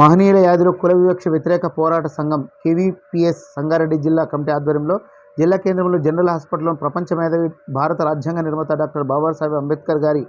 మహనీయుల యాదిలో కుల వివక్ష వ్యతిరేక పోరాట సంఘం కేవీపీఎస్ సంగారెడ్డి జిల్లా కమిటీ ఆధ్వర్యంలో జిల్లా కేంద్రంలో జనరల్ హాస్పిటల్లో ప్రపంచ మేధావి భారత రాజ్యాంగ నిర్మాత డాక్టర్ బాబాసాహెబ్ అంబేద్కర్ గారి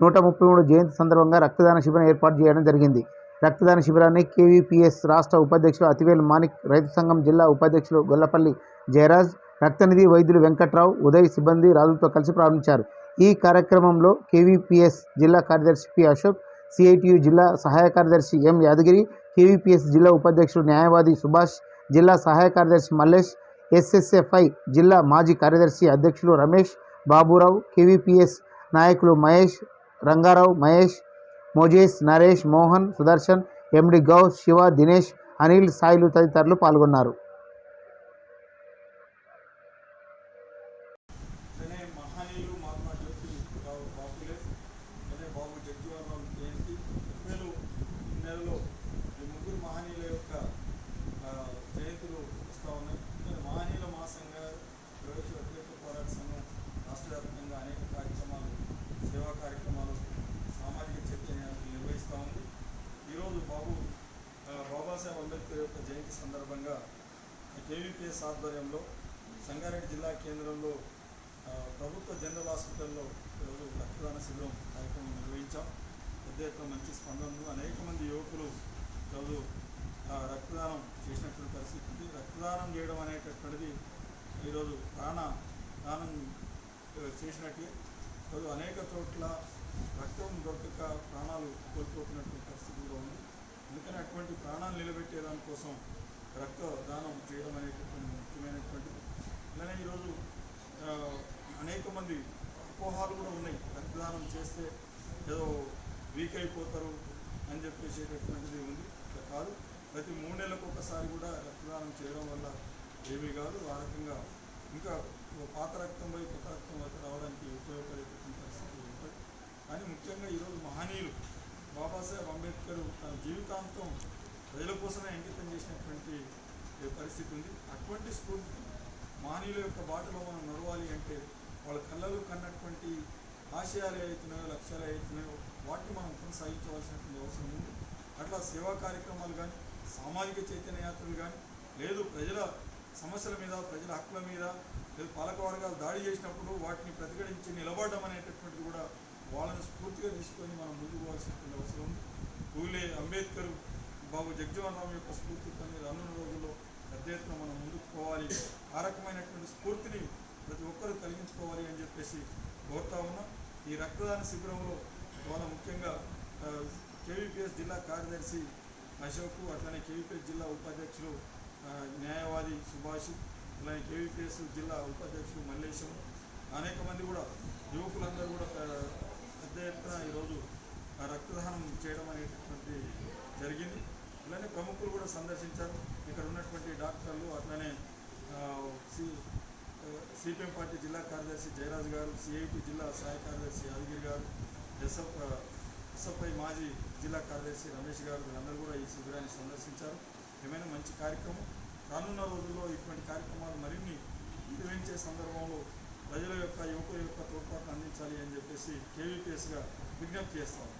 నూట ముప్పై మూడు జయంతి సందర్భంగా రక్తదాన శిబిరం ఏర్పాటు చేయడం జరిగింది. రక్తదాన శిబిరాన్ని కేవీపీఎస్ రాష్ట్ర ఉపాధ్యక్షులు అతివేలు మాణిక్ రైతు సంఘం జిల్లా ఉపాధ్యక్షులు గొల్లపల్లి జయరాజ్ రక్తనిధి వైద్యులు వెంకట్రావు ఉదయ్ సిబ్బంది రాజులతో కలిసి ప్రారంభించారు. ఈ కార్యక్రమంలో కేవీపీఎస్ జిల్లా కార్యదర్శి పి అశోక్ సిఐటియు జిల్లా సహాయ కార్యదర్శి ఎం యాదగిరి కేవీపీఎస్ జిల్లా ఉపాధ్యక్షుడు న్యాయవాది సుభాష్ జిల్లా సహాయ కార్యదర్శి మల్లేష్ ఎస్ఎస్ఎఫ్ఐ జిల్లా మాజీ కార్యదర్శి అధ్యక్షులు రమేష్ బాబురావు కేవీపీఎస్ నాయకులు మహేష్ రంగారావు మహేష్ మోజేష్ నరేష్ మోహన్ సుదర్శన్ ఎండి గౌస్ శివ దినేష్ అనిల్ సాయిలు తదితరులు పాల్గొన్నారు అనే మహనీయులు మహాత్మా జ్యోతిరావు బాపులే అనే బాబు జయంతి ఏప్రిల్ నెలలో ఈ ముగ్గురు మహనీయుల యొక్క ఆ, జయంతులు వస్తూ ఉన్నాయి. నేను మహనీయుల మాసంగా ప్రవేశ వ్యతిరేక పోరాట సంఘం రాష్ట్ర వ్యాప్తంగా అనేక కార్యక్రమాలు సేవా కార్యక్రమాలు సామాజిక చైతన్యాలు నిర్వహిస్తూ ఉంది. ఈరోజు బాబు ఆ, బాబాసాహెబ్ అంబేద్కర్ యొక్క జయంతి సందర్భంగా కేవీపీఎస్ ఆధ్వర్యంలో సంగారెడ్డి జిల్లా కేంద్రంలో ప్రభుత్వ జనరల్ హాస్పిటల్లో ఈరోజు రక్తదాన శిబిరం కార్యక్రమం నిర్వహించాం. పెద్ద ఎత్తున మంచి స్పందన ఉంది. అనేక మంది యువకులు ఈరోజు ఆ, రక్తదానం చేసినటువంటి పరిస్థితి ఉంది. రక్తదానం చేయడం అనేటటువంటిది ఈరోజు ప్రాణ దానం చేసినట్టే చేసినట్లే. ఈరోజు అనేక చోట్ల రక్తం దొరకక ప్రాణాలు కోల్పోతున్నటువంటి పరిస్థితి కూడా ఉంది. అందుకని అటువంటి ప్రాణాలు నిలబెట్టే దానికోసం రక్తదానం చేయడం అనేటటువంటి ముఖ్యమైనటువంటిది. అలానే ఈరోజు అనేక మంది అపోహాలు కూడా ఉన్నాయి. రక్తదానం చేస్తే ఏదో వీక్ అయిపోతారు అని చెప్పేసేటటువంటిది ఉంది. అట్లా కాదు. ప్రతి మూడు నెలలకు ఒకసారి కూడా రక్తదానం చేయడం వల్ల ఏమీ కాదు. ఆ రకంగా ఇంకా పాత రక్తం పోయి కొత్త రక్తం వైపు రావడానికి ఉపయోగపడేటువంటి పరిస్థితి ఉంటుంది కానీ ముఖ్యంగా ఈరోజు మహనీయులు బాబాసాహెబ్ అంబేద్కర్ తన జీవితాంతం ప్రజల కోసమే అంకితం చేసినటువంటి పరిస్థితి ఉంది? అటువంటి స్ఫూర్తి మహనీయుల యొక్క బాటలో మనం నడవాలి అంటే వాళ్ళ కళ్ళలు కన్నటువంటి ఆశయాలు ఏవైతున్నాయో లక్ష్యాలు ఏవైతున్నాయో వాటిని మనం కొనసాగించవలసినటువంటి అవసరం ఉంది. అట్లా సేవా కార్యక్రమాలు కానీ సామాజిక చైతన్య యాత్రలు కానీ లేదు ప్రజల సమస్యల మీద ప్రజల హక్కుల మీద లేదు పాలకవర్గాలు దాడి చేసినప్పుడు వాటిని ప్రతిఘటించి నిలబడడం అనేటటువంటిది కూడా వాళ్ళని స్ఫూర్తిగా తీసుకొని మనం ముందుకు పోవాల్సినటువంటి అవసరం ఉంది. పూలే అంబేద్కర్ బాబు జగ్జీవన్ రామ్ యొక్క స్ఫూర్తితో రానున్న రోజుల్లో పెద్ద ఎత్తున మనం ముందుకు పోవాలి. ఆ రకమైనటువంటి స్ఫూర్తిని ప్రతి ఒక్కరూ కలిగించుకోవాలి అని చెప్పేసి కోరుతా ఉన్నాం. ఈ రక్తదాన శిబిరంలో మన ముఖ్యంగా కేవీపీఎస్ జిల్లా కార్యదర్శి అశోక్ అట్లనే కేవీపీఎస్ జిల్లా ఉపాధ్యక్షులు న్యాయవాది సుభాష్ అట్లానే కేవీపీఎస్ జిల్లా ఉపాధ్యక్షులు మల్లేశం అనేక మంది కూడా యువకులందరూ కూడా పెద్ద ఎత్తున ఈరోజు రక్తదానం చేయడం అనేటటువంటి జరిగింది. అలానే ప్రముఖులు కూడా సందర్శించారు. ఇక్కడ ఉన్నటువంటి డాక్టర్లు అట్లనే సి సిపిఎం పార్టీ జిల్లా కార్యదర్శి జయరాజ్ గారు సిఐటి జిల్లా సహాయ కార్యదర్శి యాదగిరి గారు ఎస్ఎఫ్ ఎస్ఎఫ్ఐ మాజీ జిల్లా కార్యదర్శి రమేష్ గారు వీళ్ళందరూ కూడా ఈ శిబిరాన్ని సందర్శించారు. ఏమైనా మంచి కార్యక్రమం? రానున్న రోజుల్లో ఇటువంటి కార్యక్రమాలు మరిన్ని నిర్వహించే సందర్భంలో ప్రజల యొక్క యువకుల యొక్క తోడ్పాటును అందించాలి అని చెప్పేసి కేవీపీఎస్గా విజ్ఞప్తి చేస్తాము